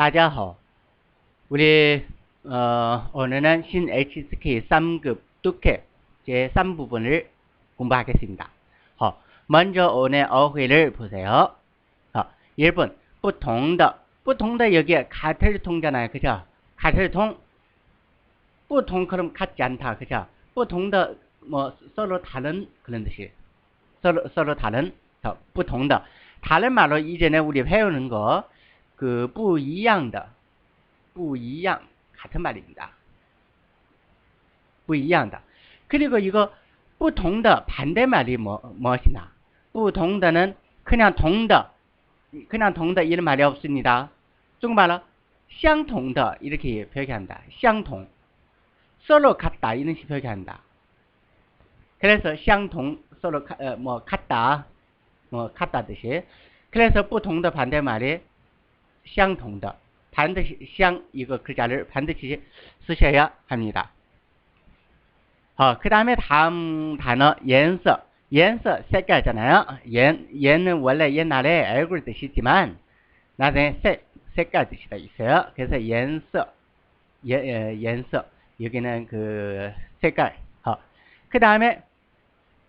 大家好. 우리 어, 오늘은 신 HSK 3급 뚜케 제 3부분을 공부하겠습니다. 어, 먼저 오늘 어휘를 보세요. 어, 1번 不同的不同的 여기에 같을 통잖아요. 그죠? 같을 통, 不同 그럼 같지 않다. 그죠? 不同的 뭐 서로 다른 그런 뜻이 서로 서로 다른 不同的 다른 말로 이전에 우리 배우는 거 그, 不一样的,不一样 같은 말입니다. 不一样的. 그리고 이거 不同的 반대말이 뭐, 무엇이나? 不同的는 그냥 同的, 그냥 同的 이런 말이 없습니다. 중국말로 相同的 이렇게 표기한다. 相同. 서로 같다 이런 식으로 표기한다. 그래서 相同 서로 어, 뭐 같다. 뭐 같다 뜻이. 그래서 不同的 반대말이 相同的 반드시 相 이거 글자를 반드시 쓰셔야 합니다. 어, 그 다음에 다음 단어 颜色. 颜色 색깔잖아요. 颜,颜은 원래 옛날에 얼굴 뜻이지만 나중에 색, 색깔 뜻이 다 있어요. 그래서 颜色, 예, 颜色 여기는 그 색깔. 어. 그 다음에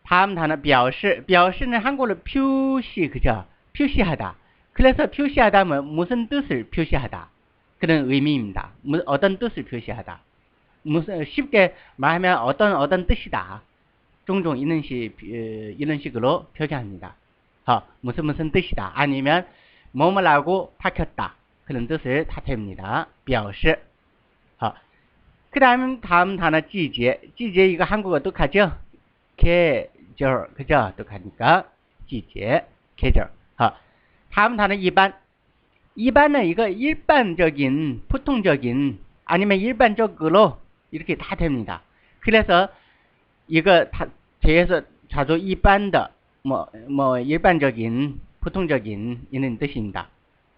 다음 단어 表示. 表示는 한국어로 표시 그죠? 표시하다. 그래서 표시하다면 무슨 뜻을 표시하다. 그런 의미입니다. 어떤 뜻을 표시하다. 무슨 쉽게 말하면 어떤 어떤 뜻이다. 종종 이런 식 이런 식으로 표기합니다. 어, 무슨 무슨 뜻이다. 아니면 뭐뭐라고 밝혔다. 그런 뜻을 다팹니다. 表示. 어. 그다음 다음 단어 季节.季节 이거 한국어 똑하죠? 계절. 그죠? 똑하니까 季节. 계절. 어. 다음 단어 2반. 2반은 이거 일반적인, 보통적인, 아니면 일반적으로 이렇게 다 됩니다. 그래서 이거 다 뒤에서 자주 2반的, 뭐, 뭐, 일반적인, 보통적인 이런 뜻입니다.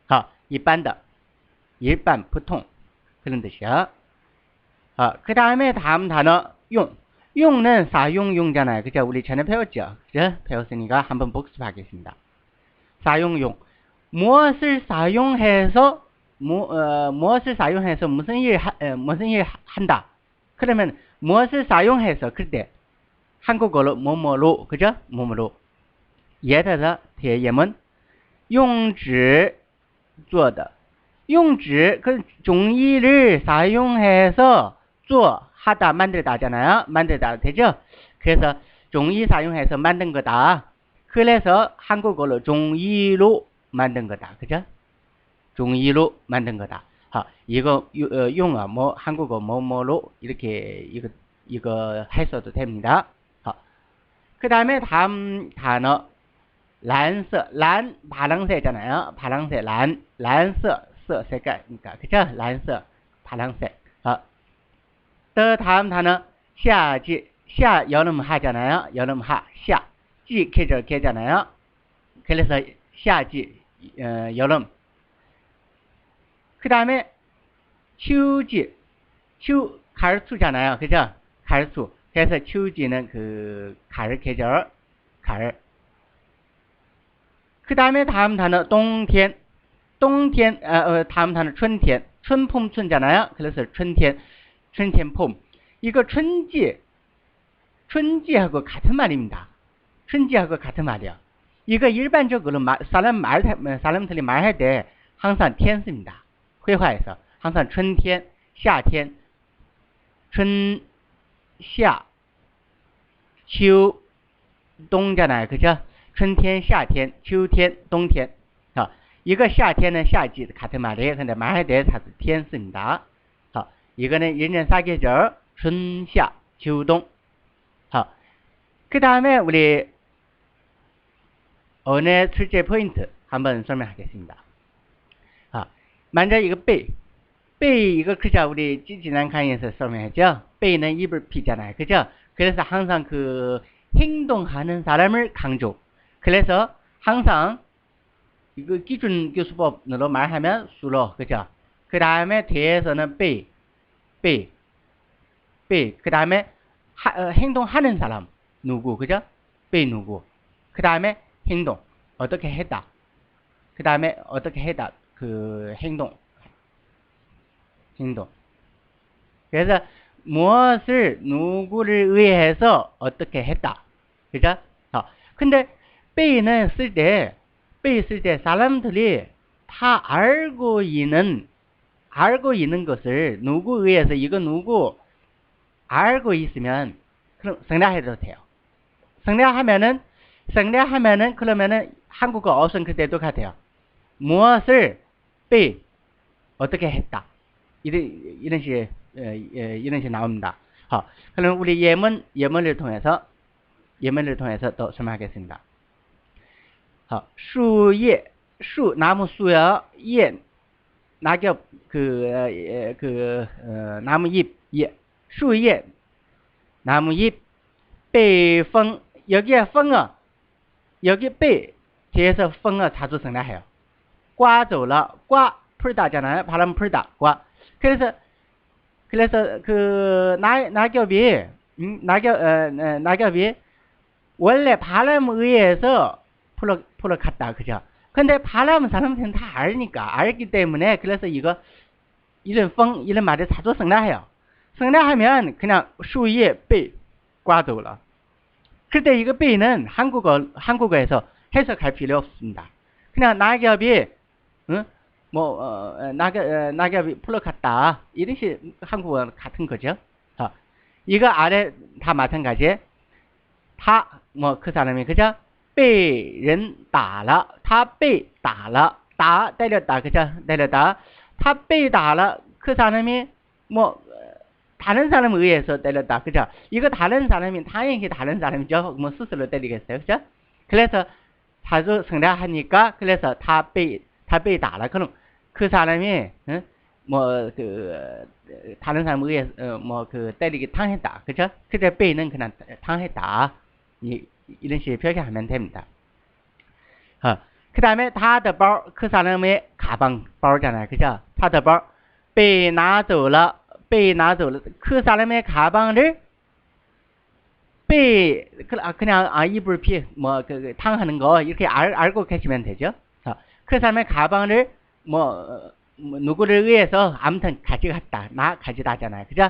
어, 2반的, 일반, 보통 그런 뜻이야. 어, 그 다음에 다음 단어 용. 용은 사용 용잖아요. 그죠? 우리 전에 배웠죠? 그죠? 배웠으니까 한번 복습하겠습니다. 사용용. 무엇을 사용해서 무, 어, 무엇을 사용해서 무슨 일 하, 무슨 일 한다. 그러면 무엇을 사용해서 그때 한국어로 뭐뭐로 그죠? 뭐뭐로. 예를 들어 대예문 用纸做的.用纸 그 종이를 사용해서 做 하다 만들다잖아요. 만들다 되죠? 그래서 종이 사용해서 만든 거다. 그래서 한국어로 종이로 만든 거다. 그죠? 종이로 만든 거다. 아, 이거 어, 용어 뭐 한국어 뭐뭐로 이렇게 이거 이거 했어도 됩니다. 그 다음에 다음 단어 란서 란 파랑새잖아요. 파랑새 란 란서 서 색깔니까 그러니까, 그죠? 란서 파랑색. 아, 다음 단어 샤지 샤 여름 하잖아요. 여름 하 샤. 지 계절 계잖아요. 그래서夏季, 어, 여름. 그 다음에 추지, 추 가을수잖아요, 그죠? 가을수. 그래서 추지는 그 가을 계절, 가을. 그 다음에 다음 단어 동텐, 동텐, 어, 어, 다음 단어 춘텐, 춘폼춘잖아요. 그래서 춘텐, 춘텐폼. 이거 춘지, 춘지하고 같은 말입니다. 춘지하고 같은 말이야. 이거 일반적으로 마, 사람 말, 사람들이 말할 때 항상 天 씁니다. 회화에서 항상 春天, 夏天, 春, 夏, 秋,冬잖아요. 그죠? 春天, 夏天, 秋天, 冬天. 어, 이거 夏天은 夏季 같은 말이에요. 근데 말할 때 다들 天 씁니다. 어, 이거는 1년 4계절 春, 夏, 秋, 동. 어, 그 다음에 우리 오늘 출제 포인트 한번 설명하겠습니다. 아, 먼저 이거 빼. 빼 이거 그죠? 우리 지난 강의에서 설명했죠? 빼는 입을 피잖아요. 그죠? 그래서 항상 그 행동하는 사람을 강조. 그래서 항상 이거 기준 교수법으로 말하면 수로. 그죠? 그 다음에 뒤에서는 빼. 빼. 빼. 그 다음에 어, 행동하는 사람. 누구. 그죠? 빼 누구. 그 다음에 행동 어떻게 했다. 그 다음에 어떻게 했다. 그 행동 진동. 그래서 무엇을 누구를 의해서 어떻게 했다. 그죠? 어. 근데 베이는 쓸 때, 베이 쓸때 사람들이 다 알고 있는, 알고 있는 것을 누구 의해서 이거 누구 알고 있으면 그럼 성대해도 돼요. 성대하면은, 성대하면은 그러면은 한국어 어선 그때도 같아요. 무엇을 베이 어떻게 했다. 이런, 이런 식, 이런 식 나옵니다. 好, 그럼 우리 예문, 예문을 통해서, 예문을 통해서 또 설명하겠습니다. 好, 수예, 수, 나무 수야, 예, 낙엽, 그, 그, 어, 나무 잎, 예, 수예, 나무 잎, 被风, 여기에 风어, 여기 被, 뒤에서 风어 자주 생략해요. 刮走了,刮, 풀다잖아요. 바람 풀다, 刮. 그래서 그래서 그 나, 낙엽이 음, 낙엽 어, 낙엽이 원래 바람 의해서 풀어 풀어 갔다 그죠? 근데 바람 사람들은 다 알니까 알기 때문에 그래서 이거 이런 펑 이런 말을 자주 생략해요. 생략하면 그냥 수위에 배 꽈돌라. 그때 이거 배는 한국어 한국어에서 해석할 필요 없습니다. 그냥 낙엽이 응? 뭐 어, 낙엽 어, 낙엽이 풀어갔다 이런 식 한국어 같은 거죠. 어, 이거 아래 다 마찬가지. 다 뭐 그 사람이 그죠? 被人打了,他被打了,打 때렸다 그죠? 때렸다. 他被打了그 사람이 뭐 다른 사람에 의해서 때렸다 그죠? 이거 다른 사람이 당연히 다른 사람이죠. 뭐 스스로 때리겠어요, 그죠? 그래서 자주 성대하니까 그래서 他被他被打了 그럼 그 사람이 어? 뭐그 다른 사람 의해 어, 뭐그 때리기 당했다. 그죠? 그때 베이는 그냥 당했다. 이, 이런 식의 표현하면 됩니다. 어, 그 다음에 他的包그 사람의 가방包잖아요. 그죠? 他的包被拿走了 被拿走了그 사람의 가방을 被 그냥 아 이불 피뭐그 그, 탕하는 거 이렇게 알, 알고 계시면 되죠. 어, 그 사람의 가방을 뭐, 뭐 누구를 위해서 아무튼 가져갔다. 나 가져다잖아요. 그죠?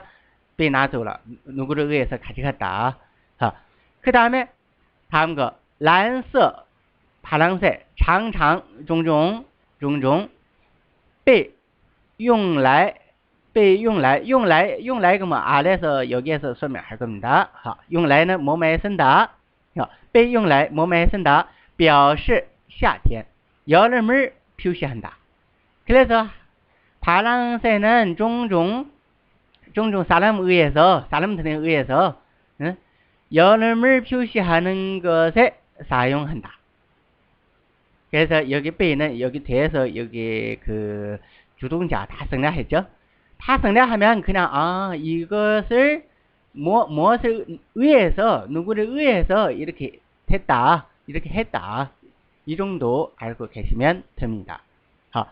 빼놔줘라. 누구를 위해서 가져갔다. 자, 그 다음에 다음 거. 蓝色, 파란색, 长长, 종종, 종종, 被用来, 被用来,用来,用来그 뭐 아래서 여기에서 설명할 겁니다. 好,用来는 뭐뭐에 쓴다. 被用来 뭐뭐에 쓴다. 表示夏天, 여름을 표시한다. 그래서 파랑새는 종종 종종 사람 의해서 사람들에 의해서 응? 여름을 표시하는 것에 사용한다. 그래서 여기 빼는 여기 뒤에서 여기 그 주동자 다 생략했죠. 다 성립하면 그냥 아 이것을 뭐, 무엇을 의해서 누구를 의해서 이렇게 됐다 이렇게 했다 이 정도 알고 계시면 됩니다. 어,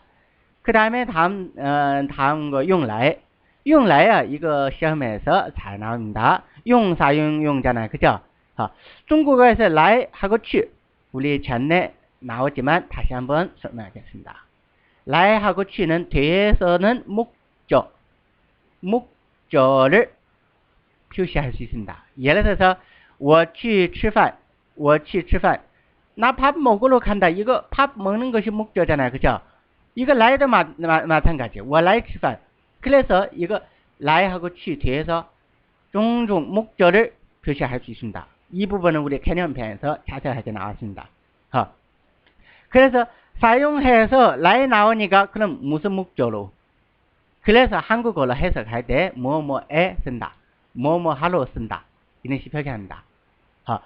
그 다음에 다음 어, 다음 거 용라이 용라이야 이거 시험에서 잘 나옵니다. 용사용 용잖아요, 그죠? 어, 중국어에서 라이 하고 취 우리 전에 나오지만 다시 한번 설명하겠습니다. 라이 하고 취는 뒤에서는 목적 목적을 표시할 수 있습니다. 예를 들어서 我去吃饭,我去吃饭. 나 밥 먹으러 간다. 이거 밥 먹는 것이 목적잖아요. 그죠? 이거 라이도 마, 마, 마찬가지. 我来吃饭. 그래서 이거 라이하고 취 뒤에서 종종 목적을 표시할 수 있습니다. 이 부분은 우리 개념편에서 자세하게 나왔습니다. 어. 그래서 사용해서 라이 나오니까 그럼 무슨 목적으로? 그래서 한국어로 해석할 때 뭐뭐에 쓴다. 뭐뭐하러 쓴다. 이런 식으로 표기합니다. 어.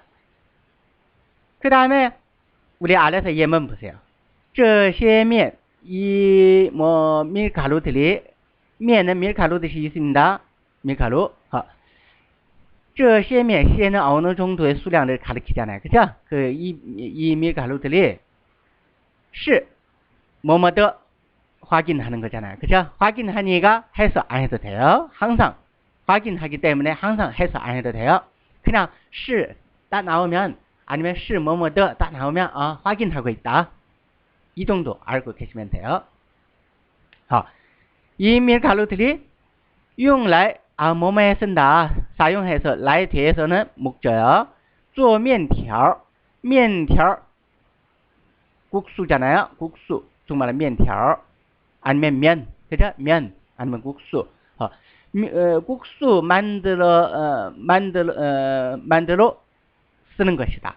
그 다음에 우리 아래서 예문 보세요. 这些面 이뭐 밀가루들이 면은 밀가루 뜻이 있습니다. 밀가루. 这些面线은 어느 정도의 수량을 가리키잖아요. 그죠? 그, 이, 이 밀가루들이, 是, 뭐뭐더 확인하는 거잖아요. 그죠? 확인하니까 해서 안 해도 돼요. 항상 확인하기 때문에 항상 해서 안 해도 돼요. 그냥 是딱 나오면, 아니면 是 뭐뭐더 딱 나오면, 어, 확인하고 있다. 이 정도 알고 계시면 돼요. 好， 이 밀가루들이 用来 아, 뭐뭐에 쓴다. 사용해서 라에 대해서는 목적요. 做面条,面条 국수잖아요. 국수. 정말 面条 아니면 면. 그죠? 면 아니면 국수. 어, 미, 어, 국수 만들어 어, 만들어 어, 만들어 쓰는 것이다.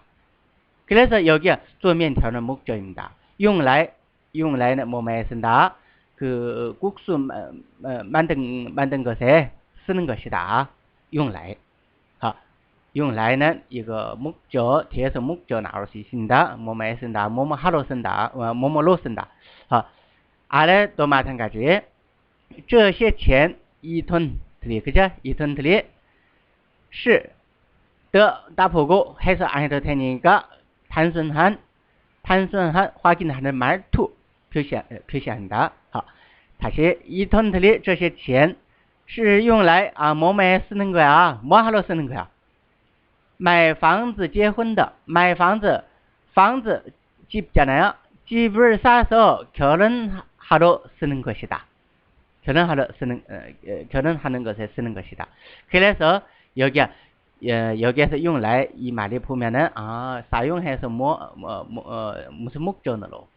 그래서 여기에 做面条는 목적입니다. 用来用来는 뭐뭐에 쓴다. 그 국수 만든 만든 것에 쓰는 것이다. 用来. 아, 用来는 이거 목적 뒤에서 목적 나올 수 있습니다. 뭐뭐에 쓴다. 뭐뭐 하러 쓴다. 뭐뭐로 쓴다. 아, 阿拉都麻腾感觉，这些钱一吞特里个家一吞特里，是的大婆哥还是阿些的天人个碳顺汉，碳顺汉花金汉的马土表现呃表现很大。好，他些一吞特里这些钱是用来啊莫买四恁块啊莫哈罗四恁块啊，买房子结婚的买房子房子基本记基本啥时候可能。 하러 쓰는 것이다. 결혼하러 쓰는 어, 결혼하는 것에 쓰는 것이다. 그래서 여기 여기에서 用来이 말이 보면은 아 사용해서 뭐, 뭐, 뭐 어, 무슨 목적으로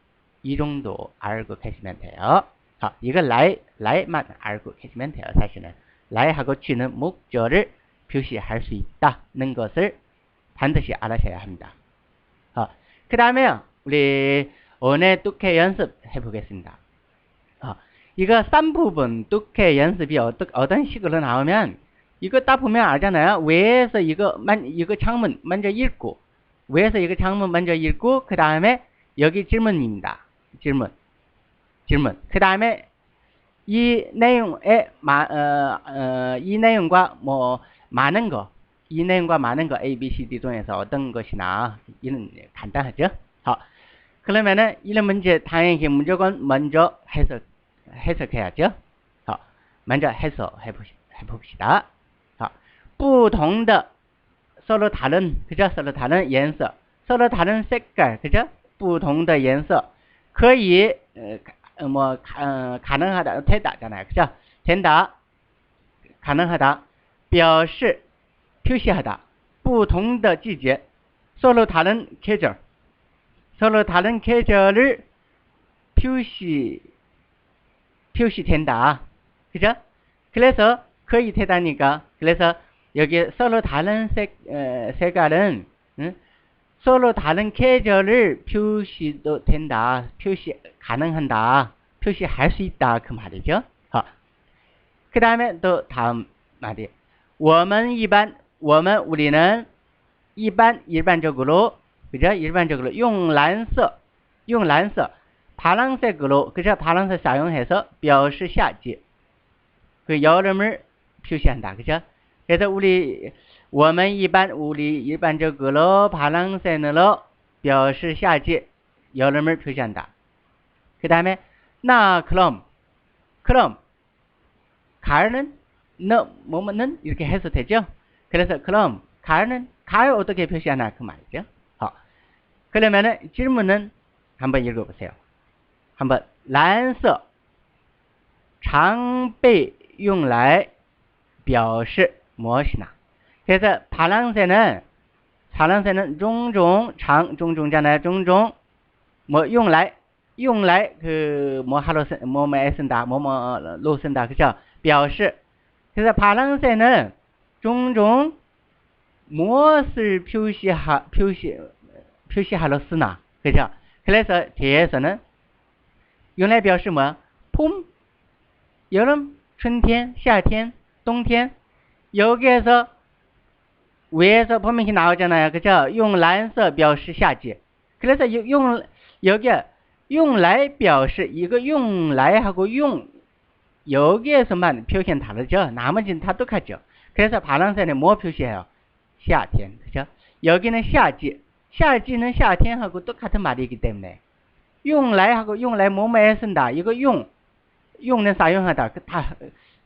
이 정도 알고 계시면 돼요. 자, 이거 라이, 라이만 알고 계시면 돼요. 사실은 라이하고 쥐는 목적을 표시할 수 있다는 것을 반드시 알아셔야 합니다. 어, 그 다음에 우리 오늘 뚝해 연습해 보겠습니다. 어, 이거 싼 부분 뚝해 연습이 어떤 어떤 식으로 나오면 이거 딱 보면 알잖아요. 외에서 이거 만 이거 창문 먼저 읽고 외에서 이거 창문 먼저 읽고 그 다음에 여기 질문입니다. 질문 질문. 그 다음에 이 내용에 마, 어, 어, 이 내용과 뭐 많은 거, 이 내용과 많은 거 A, B, C, D 중에서 어떤 것이 나 이는 간단하죠. 자, 그러면은 이런 문제 당연히 무조건 먼저 해석 해석해야죠. 자, 먼저 해석해 봅시다. 자, 不同的 서로 다른 그죠? 서로 다른 颜色, 서로 다른 색깔 그죠? 不同的颜色可以 뭐 가, 가능하다 되다잖아요. 그죠? 된다. 가능하다. 表示 표시하다. 不同的季节 서로 다른 계절 서로 다른 계절을 표시 표시된다. 그죠? 그래서 거의 되다니까. 그래서 여기 서로 다른 색 에, 색깔은 응? 서로 다른 계절을 표시도 된다. 표시 가능한다. 표시할 수 있다. 그 말이죠. 그 다음에 또 다음 말이 我们一般我们 우리는 一般 일반적으로 그죠? 일반적으로 用蓝色用蓝色 파란색으로 그죠? 파란색 사용해서 表示夏季 그 여름을 표시한다. 그죠? 그래서 우리 我们一般 우리 일반적으로 파란색으로 表示夏季 여름을 표시한다. 그 다음에 나 그럼 그럼 가을은 너 뭐뭐는 이렇게 해서 되죠. 그래서 그럼 가을은 가을 어떻게 표시하나 그 말이죠. 어. 그러면은 질문은 한번 읽어보세요. 한번 蓝色 常被用来表示 무엇이나 그래서 파란색은 파란색은 종종 장 종종잖아요. 종종 뭐 用来 用来 그뭐 하러 쓴 뭐뭐에 쓴다. 뭐뭐로 쓴다. 그죠? 表示 그래서 파란색은 종종 무엇을 표시하 표시 표시하러 쓰나. 그죠? 그래서 뒤에서는 用来表示 뭐? 봄, 여름, 春天,夏天,冬天 여기에서 위에서 분명히 나오잖아요. 그죠? 用蓝色表示夏季. 그래서 용 여기 用来表示 이거 用来하고 用 여기에서만 표현 다르죠. 나머지는 다 똑같죠. 그래서 파란색은 뭐 표시해요? 夏天. 그죠? 여기는 夏季. 夏季는 夏天하고 똑같은 말이기 때문에 用来하고 用来 뭐뭐에 쓴다. 이거 用 용는 사용하다. 그 다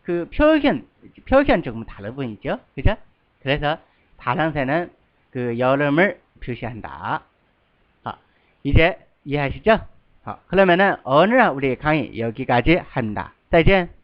그 표현 표현 조금 다른 분이죠. 그죠? 그래서 파란색은 그 여름을 표시한다. 아, 이제 이해하시죠? 아, 그러면은 오늘 우리 강의 여기까지 한다. 再见。